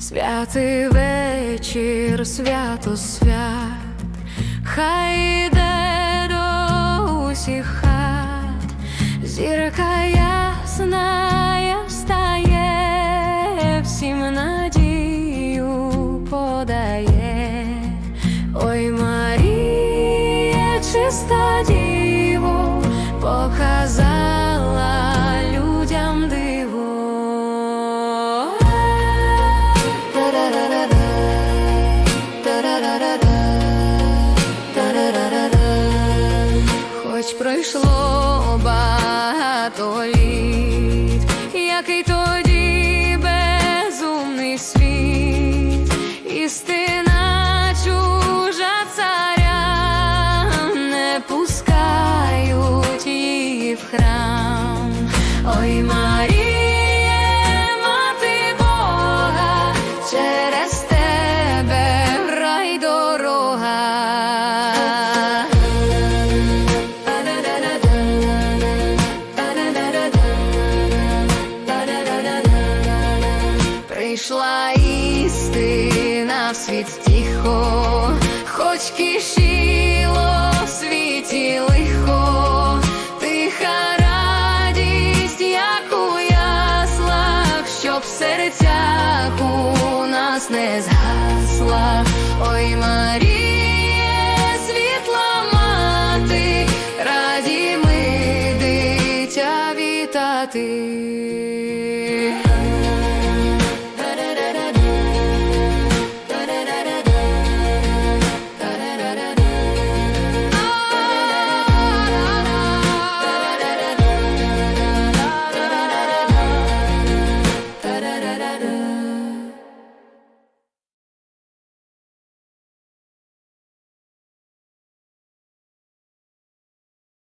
Святий вечір, свято свят, хай йде до усіх хат, зірка ясна встає, всім надію подає. Ой, Марія, чиста діво, Хоч пройшло багато літ, який тоді безумний світ, істина прийшла істина в світ тихо, хоч кишіло в світі лихо, тиха радість, як у яслах, щоб серця у нас не згасла, ой Марія. Ти раді ми дитя вітати.